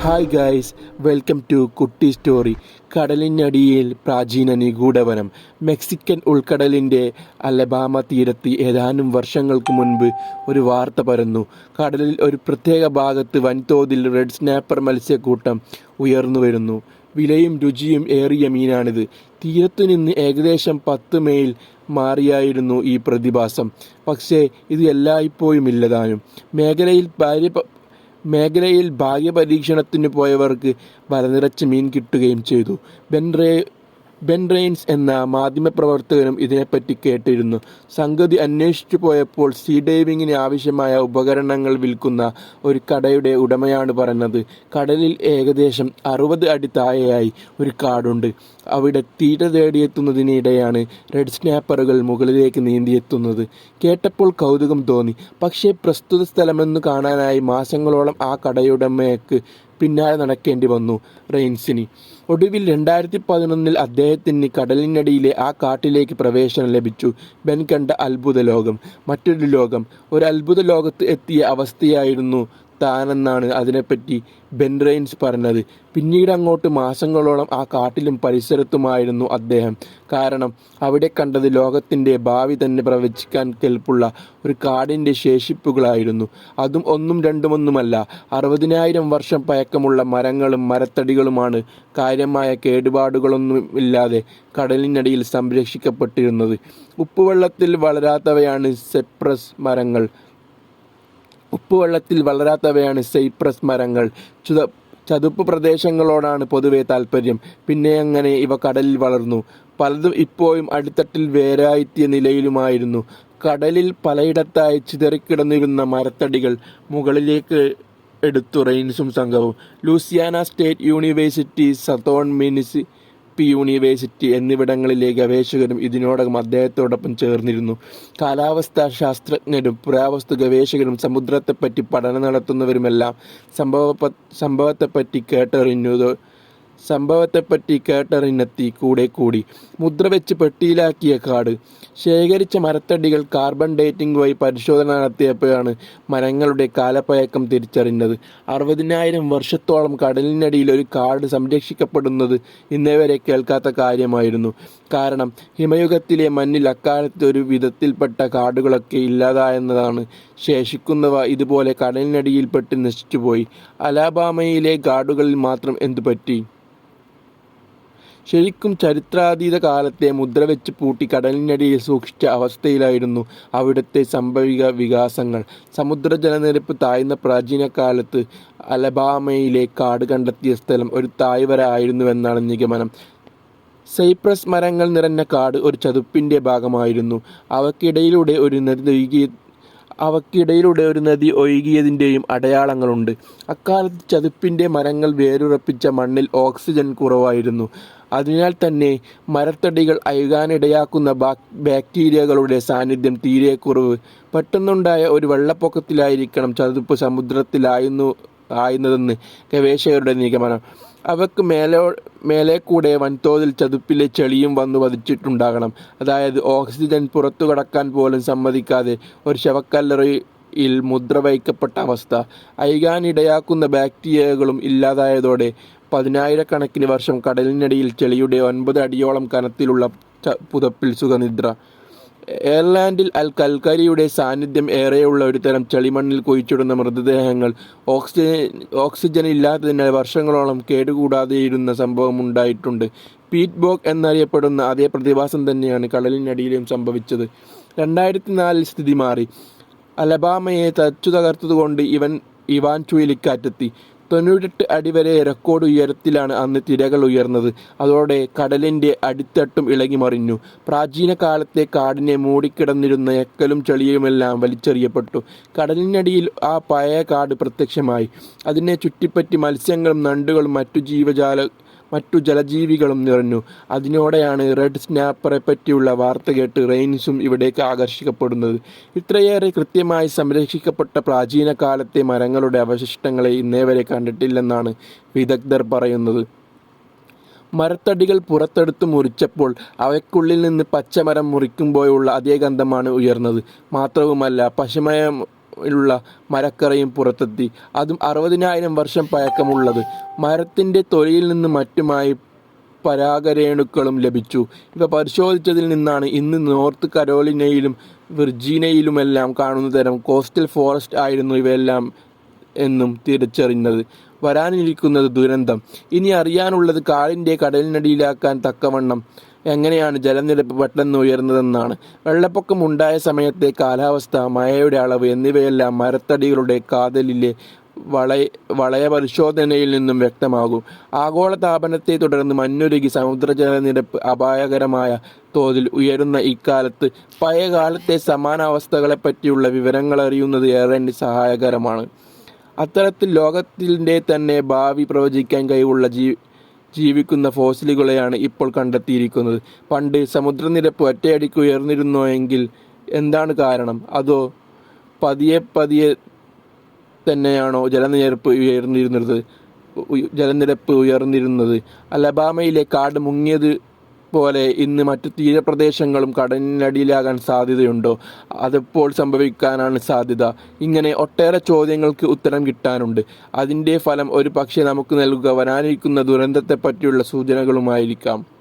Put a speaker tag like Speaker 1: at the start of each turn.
Speaker 1: Hi guys welcome to Kutti story കടലിനടിയിൽ പ്രാചീന നിഗൂഢവനം. Mexican ഉൾക്കടലിന്റെ Alabama തീരത്ത് ഏതാനും വർഷങ്ങൾക്ക് മുൻപ് ഒരു വാർത്ത പരന്നു. കടലിൽ ഒരു പ്രത്യേക ഭാഗത്ത് വൻതോതിൽ റെഡ് സ്നാപ്പർ മത്സ്യക്കൂട്ടം ഉയർന്നു വരുന്നു. വിലയും രുചിയും ഏറിയ മീനാണിത്. തീരത്തു നിന്ന് ഏകദേശം പത്ത് മെയിൽ മാറിയായിരുന്നു ഈ പ്രതിഭാസം. പക്ഷേ ഇത് എല്ലായ്പ്പോഴും ഇല്ലതാനും. മേഖലയിൽ ഭാര്യ മേഖലയിൽ ഭാഗ്യപരീക്ഷണത്തിന് പോയവർക്ക് വലനിറച്ച് മീൻ കിട്ടുകയും ചെയ്തു. ബെൻ റേ ബെൻ റെയിൻസ് എന്ന മാധ്യമപ്രവർത്തകനും ഇതിനെപ്പറ്റി കേട്ടിരുന്നു. സംഗതി അന്വേഷിച്ചു പോയപ്പോൾ സീ ഡൈവിങ്ങിന് ആവശ്യമായ ഉപകരണങ്ങൾ വിൽക്കുന്ന ഒരു കടയുടെ ഉടമയാണ് പറഞ്ഞത്. കടലിൽ ഏകദേശം അറുപത് അടി താഴെയായി ഒരു കാടുണ്ട്. അവിടെ തീറ്റ തേടിയെത്തുന്നതിനിടെയാണ് റെഡ് സ്നാപ്പറുകൾ മുകളിലേക്ക് നീന്തിയെത്തുന്നത്. കേട്ടപ്പോൾ കൗതുകം തോന്നി. പക്ഷേ പ്രസ്തുത സ്ഥലമെന്ന് കാണാനായി മാസങ്ങളോളം ആ കടയുടമയ്ക്ക് പിന്നാലെ നടക്കേണ്ടി വന്നു റെയിൻസിന്. ഒടുവിൽ രണ്ടായിരത്തി പതിനൊന്നിൽ അദ്ദേഹത്തിന് കടലിനടിയിലെ ആ കാട്ടിലേക്ക് പ്രവേശനം ലഭിച്ചു. ബെൻ കണ്ട അത്ഭുത ലോകം. മറ്റൊരു ലോകം. ഒരു അത്ഭുത ലോകത്ത് എത്തിയ അവസ്ഥയായിരുന്നു താനെന്നാണ് അതിനെപ്പറ്റി ബെൻറൈൻസ് പറഞ്ഞത്. പിന്നീട് അങ്ങോട്ട് മാസങ്ങളോളം ആ കാട്ടിലും പരിസരത്തുമായിരുന്നു അദ്ദേഹം. കാരണം അവിടെ കണ്ടത് ലോകത്തിന്റെ ഭാവി തന്നെ പ്രവചിക്കാൻ കെൽപ്പുള്ള ഒരു കാടിന്റെ ശേഷിപ്പുകളായിരുന്നു. അതും ഒന്നും രണ്ടുമൊന്നുമല്ല. അറുപതിനായിരം വർഷം പഴക്കമുള്ള മരങ്ങളും മരത്തടികളുമാണ് കാര്യമായ കേടുപാടുകളൊന്നും ഇല്ലാതെ കടലിനടിയിൽ സംരക്ഷിക്കപ്പെട്ടിരുന്നത്. ഉപ്പുവെള്ളത്തിൽ വളരാത്തവയാണ് സെപ്രസ് മരങ്ങൾ. ഉപ്പുവെള്ളത്തിൽ വളരാത്തവയാണ് സൈപ്രസ് മരങ്ങൾ. ചുത ചതുപ്പ് പ്രദേശങ്ങളോടാണ് പൊതുവെ താല്പര്യം പിന്നെ അങ്ങനെ ഇവ കടലിൽ വളർന്നു. പലതും ഇപ്പോഴും അടിത്തട്ടിൽ വേരായെത്തിയ നിലയിലുമായിരുന്നു. കടലിൽ പലയിടത്തായി ചിതറിക്കിടന്നിരുന്ന മരത്തടികൾ മുകളിലേക്ക് എടുത്തു റെയിൻസും സംഘവും. Louisiana State University Southern Mississippi university എന്നിവിടങ്ങളിലെ ഗവേഷകരും ഇതിനോടകം അദ്ദേഹത്തോടൊപ്പം ചേർന്നിരുന്നു. കാലാവസ്ഥാ ശാസ്ത്രജ്ഞരും പുരാവസ്തു ഗവേഷകരും സമുദ്രത്തെപ്പറ്റി പഠനം നടത്തുന്നവരുമെല്ലാം സംഭവ സംഭവത്തെപ്പറ്റി കേട്ടറിഞ്ഞതോ സംഭവത്തെപ്പറ്റി കേട്ടറിഞ്ഞെത്തി കൂടെ കൂടി. മുദ്ര വെച്ച് പെട്ടിയിലാക്കിയ കാട്. ശേഖരിച്ച മരത്തടികൾ കാർബൺ ഡേറ്റിംഗ് വഴി പരിശോധന നടത്തിയപ്പോഴാണ് മരങ്ങളുടെ കാലപ്പഴക്കം തിരിച്ചറിഞ്ഞത്. അറുപതിനായിരം വർഷത്തോളം കടലിനടിയിൽ ഒരു കാട് സംരക്ഷിക്കപ്പെടുന്നത് ഇന്നേ വരെ കേൾക്കാത്ത കാര്യമായിരുന്നു. കാരണം ഹിമയുഗത്തിലെ മണ്ണിൽ അക്കാലത്ത് ഒരു വിധത്തിൽപ്പെട്ട കാടുകളൊക്കെ ഇല്ലാതായെന്നതാണ് ശേഷിക്കുന്നവ ഇതുപോലെ കടലിനടിയിൽപ്പെട്ട് നശിച്ചുപോയി. അലാബാമയിലെ കാടുകളിൽ മാത്രം എന്തുപറ്റി? ശരിക്കും ചരിത്രാതീത കാലത്തെ മുദ്ര വെച്ച് പൂട്ടി കടലിനടിയിൽ സൂക്ഷിച്ച അവസ്ഥയിലായിരുന്നു അവിടുത്തെ സംഭവിക വികാസങ്ങൾ. സമുദ്ര ജലനിരപ്പ് താഴ്ന്ന പ്രാചീന കാലത്ത് അലബാമയിലെ കാട് കണ്ടെത്തിയ സ്ഥലം ഒരു തായ്വര ആയിരുന്നുവെന്നാണ് നിഗമനം. സൈപ്രസ് മരങ്ങൾ നിറഞ്ഞ കാട് ഒരു ചതുപ്പിന്റെ ഭാഗമായിരുന്നു. അവക്കിടയിലൂടെ ഒരു നദി ഒഴുകിയ അവക്കിടയിലൂടെ ഒരു നദി ഒഴുകിയതിന്റെയും അടയാളങ്ങളുണ്ട്. അക്കാലത്ത് ചതുപ്പിന്റെ മരങ്ങൾ വേരുറപ്പിച്ച മണ്ണിൽ ഓക്സിജൻ കുറവായിരുന്നു. അതിനാൽ തന്നെ മരത്തടികൾ അഴുകാനിടയാക്കുന്ന ബാക്ടീരിയകളുടെ സാന്നിധ്യം തീരെ കുറവ് പെട്ടെന്നുണ്ടായ ഒരു വെള്ളപ്പൊക്കത്തിലായിരിക്കണം ചതുപ്പ് സമുദ്രത്തിലായിരുന്നു ആയുന്നതെന്ന് ഗവേഷകരുടെ നിഗമനം. അവക്ക് മേലോ മേലെ കൂടെ വൻതോതിൽ ചതുപ്പിലെ ചെളിയും വന്നു വധിച്ചിട്ടുണ്ടാകണം അതായത് ഓക്സിജൻ പുറത്തു കടക്കാൻ പോലും സമ്മതിക്കാതെ ഒരു ശവക്കല്ലറയിൽ മുദ്ര വയ്ക്കപ്പെട്ട അവസ്ഥ. അയകാനിടയാക്കുന്ന ബാക്ടീരിയകളും ഇല്ലാതായതോടെ പതിനായിരക്കണക്കിന് വർഷം കടലിനടിയിൽ ചെളിയുടെ ഒൻപത് അടിയോളം കനത്തിലുള്ള പുതപ്പിൽ സുഖനിദ്ര. എയർലാൻഡിൽ അൽ കൽക്കരിയുടെ സാന്നിധ്യം ഏറെയുള്ള ഒരു തരം ചെളിമണ്ണിൽ കുഴിച്ചിടുന്ന മൃതദേഹങ്ങൾ ഓക്സിജൻ ഓക്സിജൻ ഇല്ലാത്തതിനാൽ വർഷങ്ങളോളം കേടുകൂടാതെയിരുന്ന സംഭവം ഉണ്ടായിട്ടുണ്ട്. പീറ്റ് ബോക്ക് എന്നറിയപ്പെടുന്ന അതേ പ്രതിഭാസം തന്നെയാണ് കടലിനടിയിലും സംഭവിച്ചത്. രണ്ടായിരത്തി നാലിൽ സ്ഥിതി മാറി. അലബാമയെ തച്ചു തകർത്തതുകൊണ്ട് ഇവൻ ഇവാൻ ചുഴലിക്കാറ്റെത്തി തൊണ്ണൂറ്റെട്ട് അടി വരെ റെക്കോർഡ് ഉയരത്തിലാണ് അന്ന് തിരകൾ ഉയർന്നത്. അതോടെ കടലിന്റെ അടിത്തട്ടും ഇളകി മറിഞ്ഞു. പ്രാചീന കാലത്തെ കാടിനെ മൂടിക്കിടന്നിരുന്ന എക്കലും ചെളിയുമെല്ലാം വലിച്ചെറിയപ്പെട്ടു. കടലിനടിയിൽ ആ പഴയ കാട് പ്രത്യക്ഷമായി. അതിനെ ചുറ്റിപ്പറ്റി മത്സ്യങ്ങളും നണ്ടുകളും മറ്റു ജീവജാല മറ്റു ജലജീവികളും നിറഞ്ഞു. അതിനോടെയാണ് റെഡ് സ്നാപ്പറെ പറ്റിയുള്ള വാർത്ത കേട്ട് റെയിൻസും ഇവിടേക്ക് ആകർഷിക്കപ്പെടുന്നത്. ഇത്രയേറെ കൃത്യമായി സംരക്ഷിക്കപ്പെട്ട പ്രാചീന കാലത്തെ മരങ്ങളുടെ അവശിഷ്ടങ്ങളെ ഇന്നേ വരെ കണ്ടിട്ടില്ലെന്നാണ് വിദഗ്ധർ പറയുന്നത്. മരത്തടികൾ പുറത്തെടുത്ത് മുറിച്ചപ്പോൾ അവയ്ക്കുള്ളിൽ നിന്ന് പച്ചമരം മുറിക്കുമ്പോഴുള്ള അതേ ഗന്ധമാണ് ഉയർന്നത്. മാത്രവുമല്ല പശമയ ഉള്ള മരക്കറയും പുറത്തെത്തി. അതും അറുപതിനായിരം വർഷം പഴക്കമുള്ളത്. മരത്തിന്റെ തൊലിയിൽ നിന്ന് മറ്റുമായി പരാഗരേണുക്കളും ലഭിച്ചു. ഇവ പരിശോധിച്ചതിൽ നിന്നാണ് ഇന്ന് നോർത്ത് കരോലിനയിലും വിർജീനയിലുമെല്ലാം കാണുന്ന തരം കോസ്റ്റൽ ഫോറസ്റ്റ് ആയിരുന്നു ഇവയെല്ലാം എന്നും തിരിച്ചറിഞ്ഞത്. വരാനിരിക്കുന്നത് ദുരന്തം. ഇനി അറിയാനുള്ളത് കാടിന്റെ കടലിനടിയിലാക്കാൻ തക്കവണ്ണം എങ്ങനെയാണ് ജലനിരപ്പ് പെട്ടെന്ന് ഉയർന്നതെന്നാണ്. വെള്ളപ്പൊക്കം ഉണ്ടായ സമയത്തെ കാലാവസ്ഥ മഴയുടെ അളവ് എന്നിവയെല്ലാം മരത്തടികളുടെ കാതലിലെ വളയ വളയ പരിശോധനയിൽ നിന്നും വ്യക്തമാകും. ആഗോളതാപനത്തെ തുടർന്ന് മഞ്ഞുരുകി സമുദ്രജലനിരപ്പ് അപായകരമായ തോതിൽ ഉയരുന്ന ഇക്കാലത്ത് പഴയകാലത്തെ സമാനാവസ്ഥകളെപ്പറ്റിയുള്ള വിവരങ്ങൾ അറിയുന്നത് ഏറെ സഹായകരമാണ്. അത്തരത്തിൽ ലോകത്തിന്റെ തന്നെ ഭാവി പ്രവചിക്കാൻ കഴിവുള്ള ജീ ജീവിക്കുന്ന ഫോസിലുകളെയാണ് ഇപ്പോൾ കണ്ടെത്തിയിരിക്കുന്നത്. പണ്ട് സമുദ്രനിരപ്പ് ഒറ്റയടിക്ക് ഉയർന്നിരുന്നോ എങ്കിൽ എന്താണ് കാരണം? അതോ പതിയെ പതിയെ തന്നെയാണോ ജലനിരപ്പ് ഉയർന്നിരുന്നത്? ജലനിരപ്പ് ഉയർന്നിരുന്നത്? അലബാമയിലെ കാട് മുങ്ങിയത് പോലെ ഇന്ന് മറ്റു തീരപ്രദേശങ്ങളും കടലിനടിയിലാകാൻ സാധ്യതയുണ്ടോ? അതെപ്പോൾ സംഭവിക്കാനാണ് സാധ്യത. ഇങ്ങനെ ഒട്ടേറെ ചോദ്യങ്ങൾക്ക് ഉത്തരം കിട്ടാനുണ്ട്. അതിന്റെ ഫലം ഒരു പക്ഷേ നമുക്ക് നൽകുക വരാനിരിക്കുന്ന ദുരന്തത്തെപ്പറ്റിയുള്ള സൂചനകളുമായിരിക്കാം.